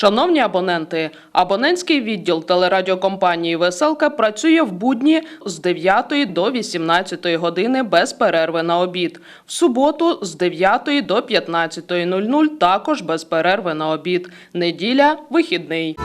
Шановні абоненти, абонентський відділ телерадіокомпанії Веселка працює в будні з 9 до 18 години без перерви на обід. В суботу з 9 до 15.00 також без перерви на обід. Неділя вихідний.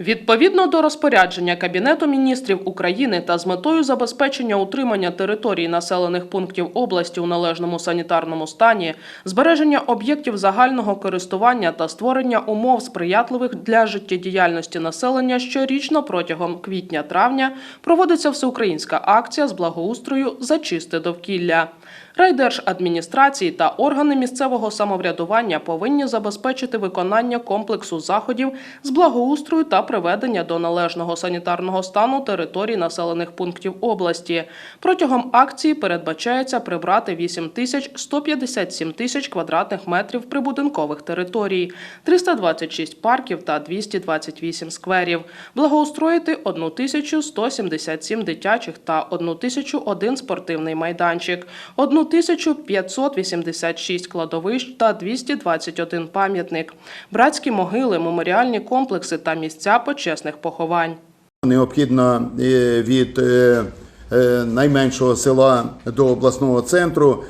Відповідно до розпорядження Кабінету міністрів України та з метою забезпечення утримання територій населених пунктів області у належному санітарному стані, збереження об'єктів загального користування та створення умов сприятливих для життєдіяльності населення щорічно протягом квітня-травня проводиться всеукраїнська акція з благоустрою за чисте довкілля. Райдержадміністрації та органи місцевого самоврядування повинні забезпечити виконання комплексу заходів з благоустрою та приведення до належного санітарного стану територій населених пунктів області. Протягом акції передбачається прибрати 8 тисяч 157 тисяч квадратних метрів прибудинкових територій, 326 парків та 228 скверів, благоустроїти 1177 дитячих та 1001 спортивний майданчик, 1586 кладовищ та 221 пам'ятник, братські могили, меморіальні комплекси та місця почесних поховань. Необхідно е, від е, е, найменшого села до обласного центру,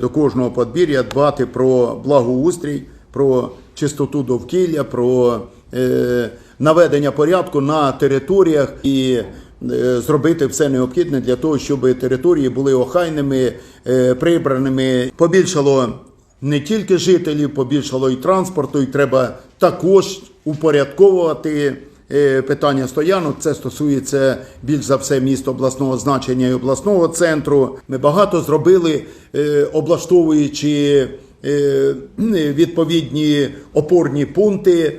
до кожного подбір'я дбати про благоустрій, про чистоту довкілля, про наведення порядку на територіях і зробити все необхідне для того, щоб території були охайними, е, прибраними. Побільшало не тільки жителів, побільшало і транспорту, і треба також упорядковувати е, питання стоянок. Це стосується більш за все міст обласного значення і обласного центру. Ми багато зробили, е, облаштовуючи е, відповідні опорні пункти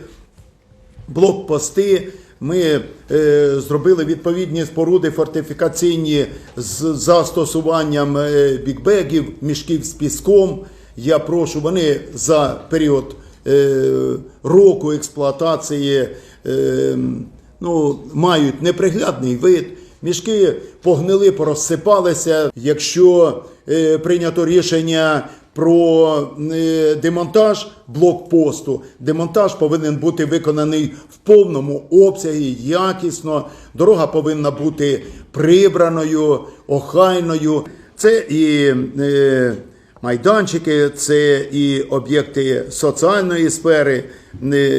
блокпости. Ми е, зробили відповідні споруди фортифікаційні з застосуванням е, бікбегів, мішків з піском. Я прошу, вони за період е, року експлуатації е, ну, мають неприглядний вид. Мішки погнили, порозсипалися. Якщо е, прийнято рішення про е, демонтаж блокпосту. Демонтаж повинен бути виконаний в повному обсягі, якісно. Дорога повинна бути прибраною, охайною. Це і е, майданчики, це і об'єкти соціальної сфери.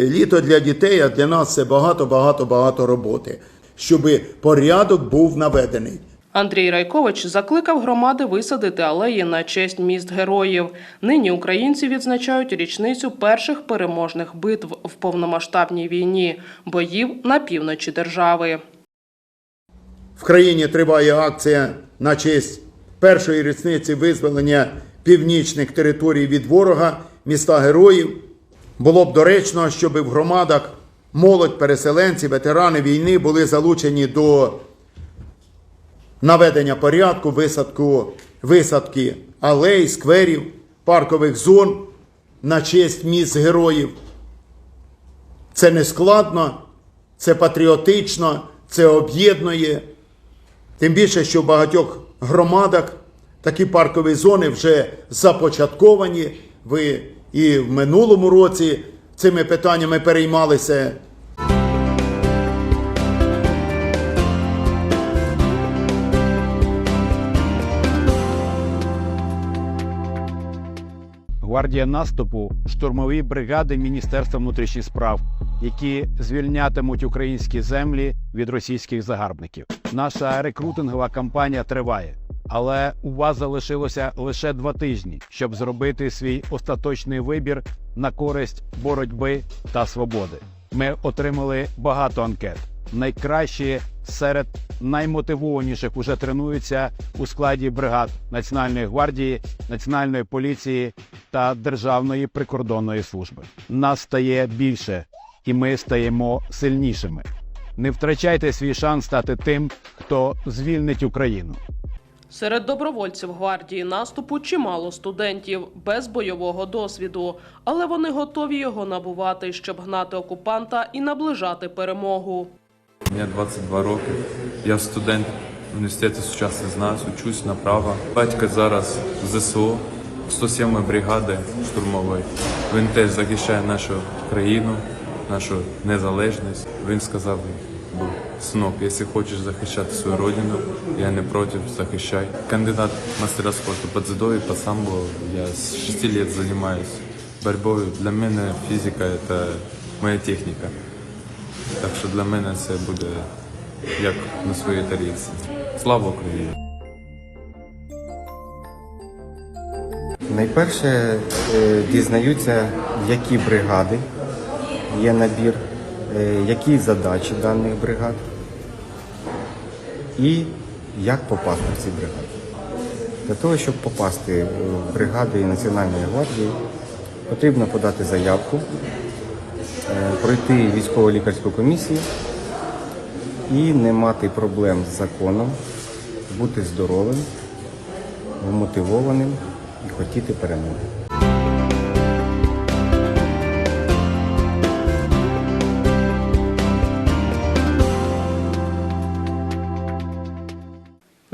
Літо для дітей, а для нас це багато, багато, багато роботи, щоб порядок був наведений. Андрій Райкович закликав громади висадити алеї на честь міст героїв. Нині українці відзначають річницю перших переможних битв в повномасштабній війні, боїв на півночі держави. В країні триває акція на честь першої річниці визволення північних територій від ворога, міста героїв. Було б доречно, щоб в громадах молодь, переселенці, ветерани війни були залучені до наведення порядку, висадку, висадки алей, скверів, паркових зон на честь міст героїв. Це не складно, це патріотично, це об'єднує. Тим більше, що в багатьох громадах такі паркові зони вже започатковані. Ви і в минулому році цими питаннями переймалися. Гвардія наступу штурмові бригади Міністерства внутрішніх справ, які звільнятимуть українські землі від російських загарбників. Наша рекрутингова кампанія триває, але у вас залишилося лише два тижні, щоб зробити свій остаточний вибір на користь боротьби та свободи. Ми отримали багато анкет. Найкращі серед наймотивованіших уже тренуються у складі бригад Національної гвардії, Національної поліції та Державної прикордонної служби. Нас стає більше, і ми стаємо сильнішими. Не втрачайте свій шанс стати тим, хто звільнить Україну. Серед добровольців гвардії наступу чимало студентів без бойового досвіду, але вони готові його набувати, щоб гнати окупанта і наближати перемогу. Мені 22 роки. Я студент університеті сучасних знань, учусь на право. Батько зараз в ЗСУ, 107 бригади штурмової. Він теж захищає нашу країну, нашу незалежність. Він сказав, був, синок, якщо хочеш захищати свою родину, я не проти, захищай. Кандидат мастера спорту по дзюдо і по самбо. Я з 6 років займаюся боротьбою. Для мене фізика – це моя техніка. Так що для мене це буде як на своїй тарілці. Слава Україні! Найперше е, дізнаються, які бригади є набір, е, які задачі даних бригад і як попасти в ці бригади. Для того, щоб попасти в бригади Національної гвардії, потрібно подати заявку, е, пройти військово-лікарську комісію і не мати проблем з законом, бути здоровим, вмотивованим і хотіти перемоги.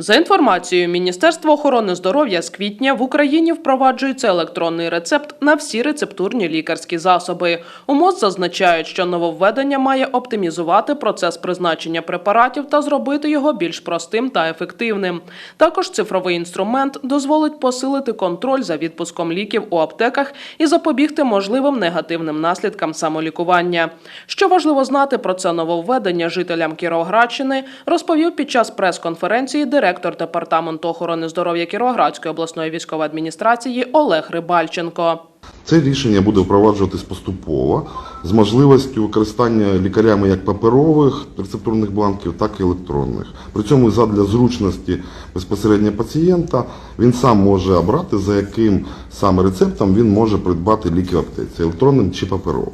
За інформацією Міністерства охорони здоров'я з квітня в Україні впроваджується електронний рецепт на всі рецептурні лікарські засоби. У МОЗ зазначають, що нововведення має оптимізувати процес призначення препаратів та зробити його більш простим та ефективним. Також цифровий інструмент дозволить посилити контроль за відпуском ліків у аптеках і запобігти можливим негативним наслідкам самолікування. Що важливо знати про це нововведення жителям Кіровоградщини, розповів під час прес-конференції директор департаменту охорони здоров'я Кіровоградської обласної військової адміністрації Олег Рибальченко. Це рішення буде впроваджуватись поступово з можливістю використання лікарями як паперових рецептурних бланків, так і електронних. При цьому задля зручності безпосередньо пацієнта він сам може обрати, за яким саме рецептом він може придбати ліки в аптеці, електронним чи паперовим.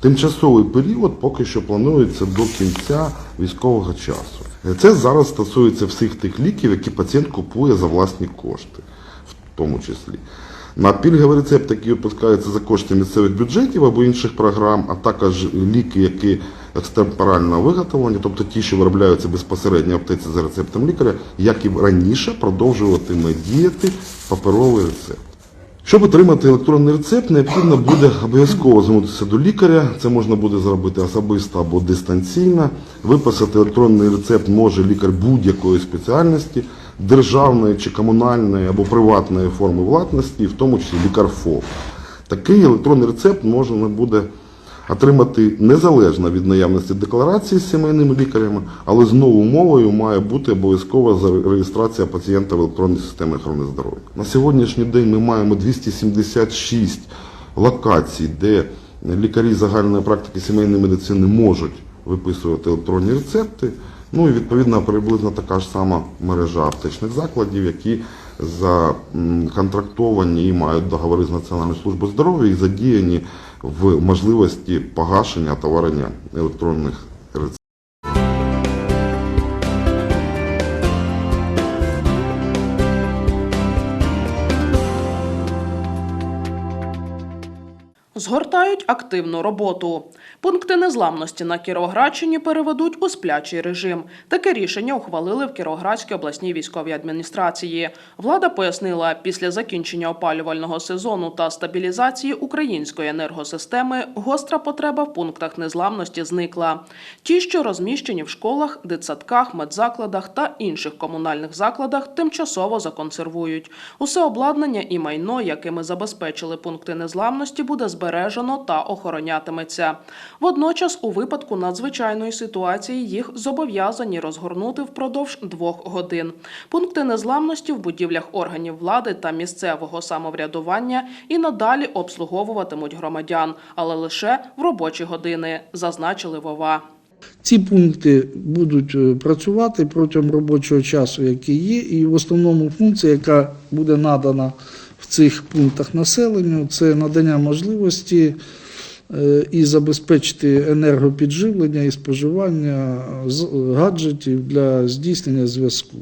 Тимчасовий період поки що планується до кінця військового часу. Це зараз стосується всіх тих ліків, які пацієнт купує за власні кошти, в тому числі. На пільговий рецепт, який випускається за кошти місцевих бюджетів або інших програм, а також ліки, які екстемпорально виготовлені, тобто ті, що виробляються безпосередньо в аптеці за рецептом лікаря, як і раніше продовжуватиме діяти паперовий рецепт. Щоб отримати електронний рецепт, необхідно буде обов'язково звернутися до лікаря. Це можна буде зробити особисто або дистанційно. Виписати електронний рецепт може лікар будь-якої спеціальності, державної чи комунальної або приватної форми власності, в тому числі лікар ФОП. Такий електронний рецепт можна буде отримати незалежно від наявності декларації з сімейними лікарями, але знову умовою має бути обов'язкова реєстрація пацієнта в електронній системі охорони здоров'я. На сьогоднішній день ми маємо 276 локацій, де лікарі загальної практики сімейної медицини можуть виписувати електронні рецепти. Ну і відповідно приблизно така ж сама мережа аптечних закладів, які законтрактовані і мають договори з Національною службою здоров'я і задіяні в можливості погашення та варення електронних Згортають активну роботу. Пункти незламності на Кіровоградщині переведуть у сплячий режим. Таке рішення ухвалили в Кіровоградській обласній військовій адміністрації. Влада пояснила, після закінчення опалювального сезону та стабілізації української енергосистеми гостра потреба в пунктах незламності зникла. Ті, що розміщені в школах, дитсадках, медзакладах та інших комунальних закладах, тимчасово законсервують. Усе обладнання і майно, якими забезпечили пункти незламності, буде збережено та охоронятиметься. Водночас, у випадку надзвичайної ситуації їх зобов'язані розгорнути впродовж двох годин. Пункти незламності в будівлях органів влади та місцевого самоврядування і надалі обслуговуватимуть громадян, але лише в робочі години, зазначили Вова. Ці пункти будуть е, працювати протягом робочого часу, який є, і в основному функція, яка буде надана цих пунктах населенню, це надання можливості е, і забезпечити енергопідживлення і споживання гаджетів для здійснення зв'язку.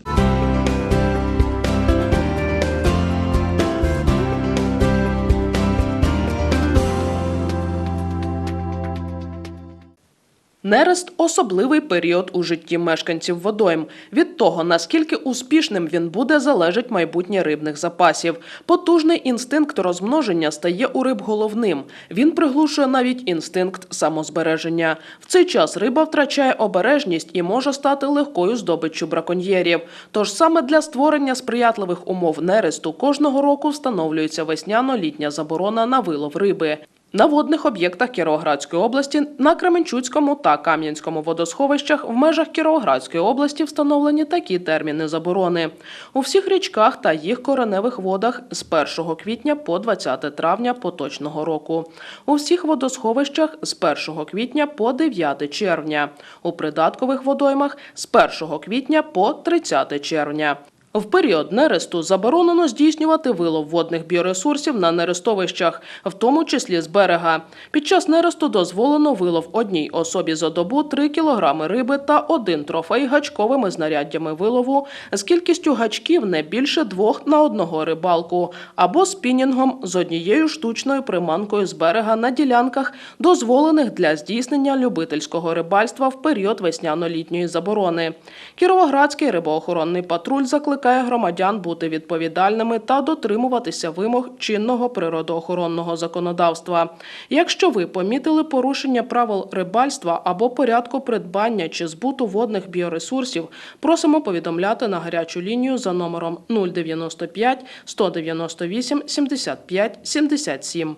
Нерест особливий період у житті мешканців водойм. Від того, наскільки успішним він буде, залежить майбутнє рибних запасів. Потужний інстинкт розмноження стає у риб головним. Він приглушує навіть інстинкт самозбереження. В цей час риба втрачає обережність і може стати легкою здобиччю браконьєрів. Тож саме для створення сприятливих умов нересту кожного року встановлюється весняно-літня заборона на вилов риби. На водних об'єктах Кіровоградської області на Кременчуцькому та Кам'янському водосховищах в межах Кіровоградської області встановлені такі терміни заборони. У всіх річках та їх кореневих водах з 1 квітня по 20 травня поточного року. У всіх водосховищах з 1 квітня по 9 червня. У придаткових водоймах з 1 квітня по 30 червня. В період нересту заборонено здійснювати вилов водних біоресурсів на нерестовищах, в тому числі з берега. Під час нересту дозволено вилов одній особі за добу 3 кг риби та один трофей гачковими знаряддями вилову з кількістю гачків не більше двох на одного рибалку, або спінінгом з однією штучною приманкою з берега на ділянках, дозволених для здійснення любительського рибальства в період весняно-літньої заборони. Кіровоградський рибоохоронний патруль закликає громадян бути відповідальними та дотримуватися вимог чинного природоохоронного законодавства. Якщо ви помітили порушення правил рибальства або порядку придбання чи збуту водних біоресурсів, просимо повідомляти на гарячу лінію за номером 095 198 75 77.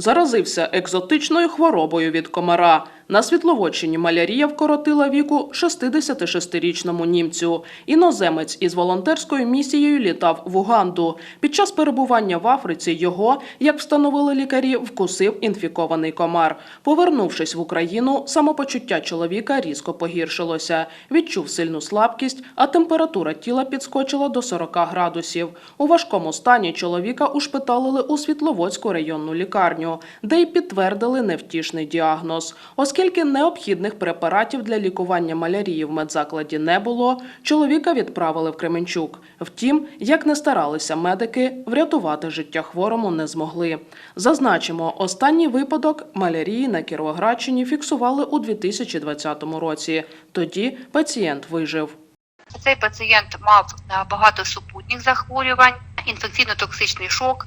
Заразився екзотичною хворобою від комара. На Світловодщині малярія вкоротила віку 66-річному німцю. Іноземець із волонтерською місією літав в Уганду. Під час перебування в Африці його, як встановили лікарі, вкусив інфікований комар. Повернувшись в Україну, самопочуття чоловіка різко погіршилося. Відчув сильну слабкість, а температура тіла підскочила до 40 градусів. У важкому стані чоловіка ушпиталили у Світловодську районну лікарню, де й підтвердили невтішний діагноз. Оскільки необхідних препаратів для лікування малярії в медзакладі не було, чоловіка відправили в Кременчук. Втім, як не старалися медики, врятувати життя хворому не змогли. Зазначимо, останній випадок малярії на Кіровоградщині фіксували у 2020 році. Тоді пацієнт вижив. Цей пацієнт мав е, багато супутніх захворювань, інфекційно-токсичний шок,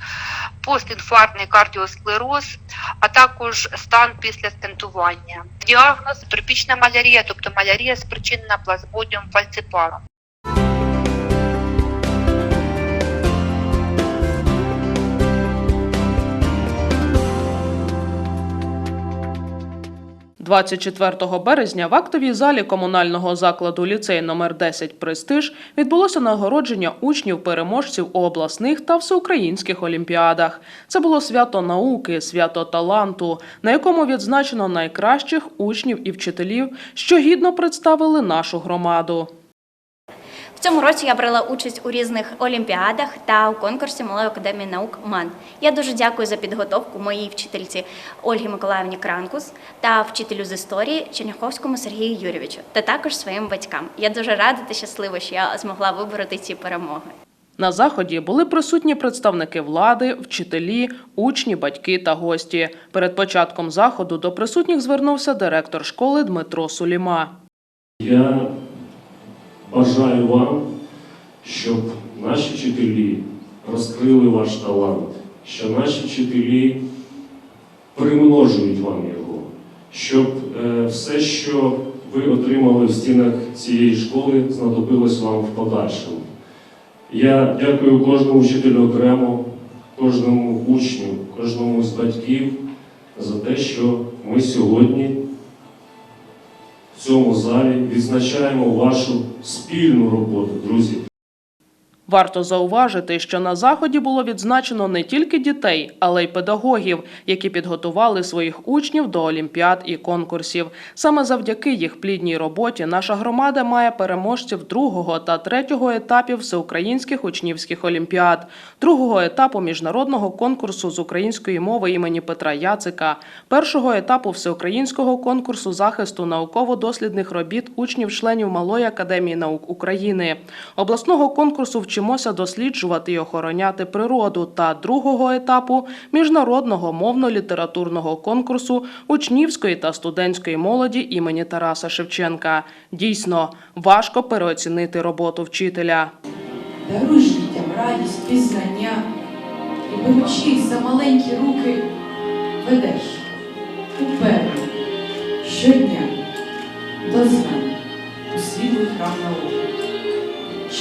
постінфарктний кардіосклероз, а також стан після стентування. Діагноз тропічна малярія, тобто малярія спричинена плазмодіум фальципаром. 24 березня в актовій залі комунального закладу ліцей номер 10 Престиж відбулося нагородження учнів-переможців у обласних та всеукраїнських олімпіадах. Це було свято науки, свято таланту, на якому відзначено найкращих учнів і вчителів, що гідно представили нашу громаду. В цьому році я брала участь у різних олімпіадах та у конкурсі Малої академії наук МАН. Я дуже дякую за підготовку моїй вчительці Ольгі Миколаївні Кранкус та вчителю з історії Черняховському Сергію Юрійовичу та також своїм батькам. Я дуже рада та щаслива, що я змогла вибороти ці перемоги. На заході були присутні представники влади, вчителі, учні, батьки та гості. Перед початком заходу до присутніх звернувся директор школи Дмитро Суліма. Я бажаю вам, щоб наші вчителі розкрили ваш талант, що наші вчителі примножують вам його, щоб е, все, що ви отримали в стінах цієї школи, знадобилось вам в подальшому. Я дякую кожному вчителю окремо, кожному учню, кожному з батьків за те, що ми сьогодні в цьому залі відзначаємо вашу спільну роботу, друзі. Варто зауважити, що на заході було відзначено не тільки дітей, але й педагогів, які підготували своїх учнів до олімпіад і конкурсів. Саме завдяки їх плідній роботі наша громада має переможців другого та третього етапів всеукраїнських учнівських олімпіад, другого етапу міжнародного конкурсу з української мови імені Петра Яцика, першого етапу всеукраїнського конкурсу захисту науково-дослідних робіт учнів-членів Малої академії наук України, обласного конкурсу Вчимося досліджувати і охороняти природу та другого етапу міжнародного мовно-літературного конкурсу учнівської та студентської молоді імені Тараса Шевченка. Дійсно, важко переоцінити роботу вчителя. Даруй ж дітям радість, пізнання і беручись за маленькі руки, ведеш уперед щодня до знань у світлий храм науки.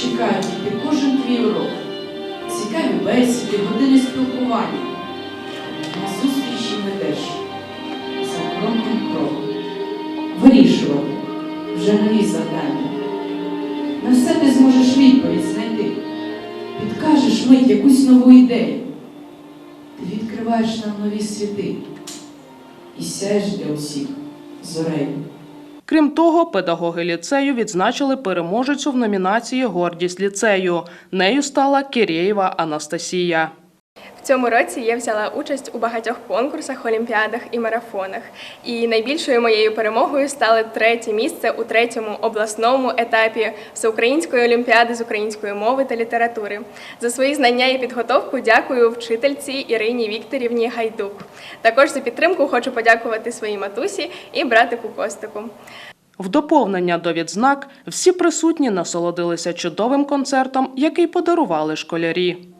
Чекають діти кожен твій урок, цікаві бесіди, години спілкування. На зустрічі ведеш за кроком кроком. Вирішувати вже нові завдання. На все ти зможеш відповідь знайти. Підкажеш мить якусь нову ідею. Ти відкриваєш нам нові світи і сяєш для усіх зорею. Крім того, педагоги ліцею відзначили переможецю в номінації Гордість ліцею. Нею стала Кирєєва Анастасія. В цьому році я взяла участь у багатьох конкурсах, олімпіадах і марафонах. І найбільшою моєю перемогою стало третє місце у третьому обласному етапі всеукраїнської олімпіади з української мови та літератури. За свої знання і підготовку дякую вчительці Ірині Вікторівні Гайдук. Також за підтримку хочу подякувати своїй матусі і братику Костику. В доповнення до відзнак всі присутні насолодилися чудовим концертом, який подарували школярі. –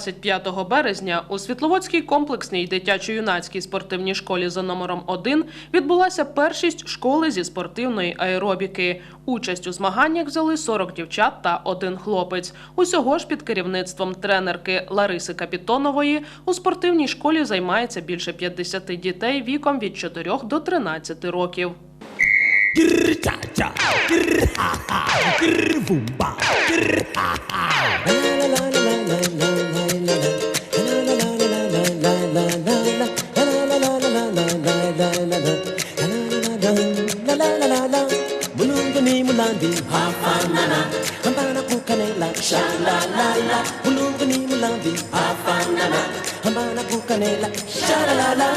25 березня у Світловодській комплексній дитячо-юнацькій спортивній школі за номером 1 відбулася першість школи зі спортивної аеробіки. Участь у змаганнях взяли 40 дівчат та один хлопець. Усього ж під керівництвом тренерки Лариси Капітонової у спортивній школі займається більше 50 дітей віком від 4 до 13 років. Mulungani sha la la la Mulungu ni mlamvi afanana Hambana kukanela sha la la la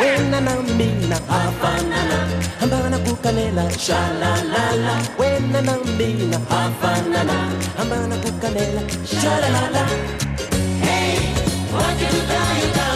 Wena na mina afanana Hambana kukanela sha la la la Wena na mina afanana Hambana kukanela sha la la la Hey, what you do, you do?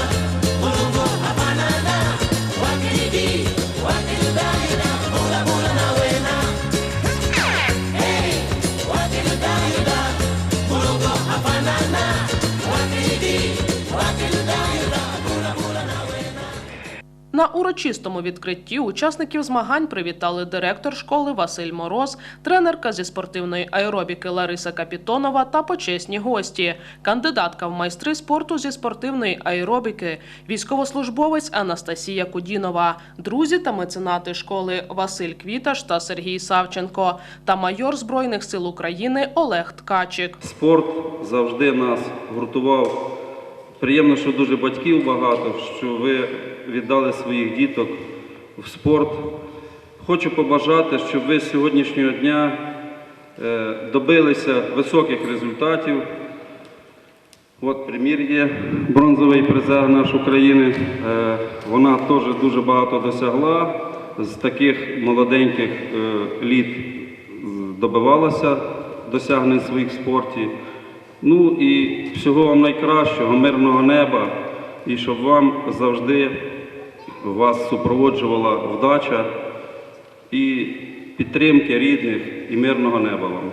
На урочистому відкритті учасників змагань привітали директор школи Василь Мороз, тренерка зі спортивної аеробіки Лариса Капітонова та почесні гості, кандидатка в майстри спорту зі спортивної аеробіки, військовослужбовець Анастасія Кудінова, друзі та меценати школи Василь Квіташ та Сергій Савченко та майор Збройних сил України Олег Ткачик. Спорт завжди нас гуртував. Приємно, що дуже батьків багато, що ви віддали своїх діток в спорт. Хочу побажати, щоб ви з сьогоднішнього дня е, добилися високих результатів. От примір є бронзовий призер наш України. Е, Вона теж дуже багато досягла. З таких молоденьких е, літ добивалася досягнень своїх спорті. Ну і всього вам найкращого, мирного неба, і щоб вам завжди вас супроводжувала вдача і підтримки рідних і мирного неба вам.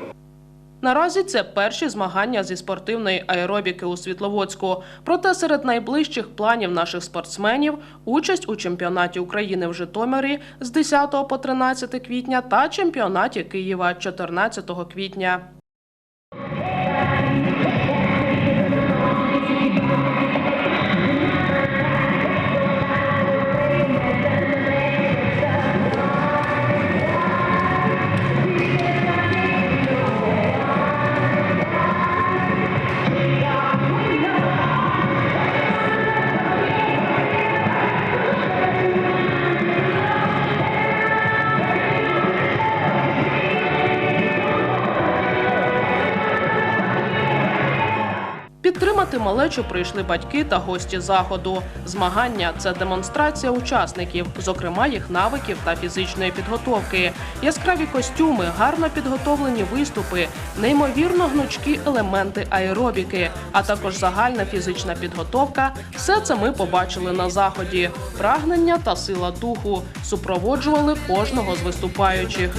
Наразі це перші змагання зі спортивної аеробіки у Світловодську. Проте серед найближчих планів наших спортсменів участь у чемпіонаті України в Житомирі з 10 по 13 квітня та чемпіонаті Києва 14 квітня. Підтримати малечу прийшли батьки та гості заходу. Змагання це демонстрація учасників, зокрема їх навиків та фізичної підготовки, яскраві костюми, гарно підготовлені виступи, неймовірно гнучкі елементи аеробіки, а також загальна фізична підготовка. Все це ми побачили на заході. Прагнення та сила духу супроводжували кожного з виступаючих.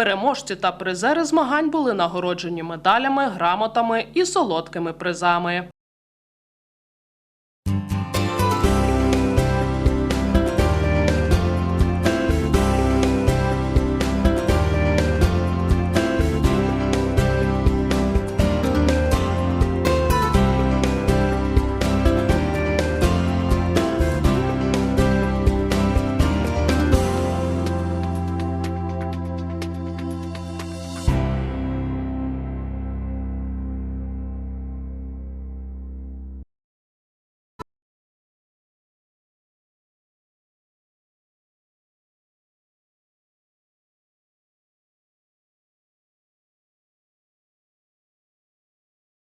Переможці та призери змагань були нагороджені медалями, грамотами і солодкими призами.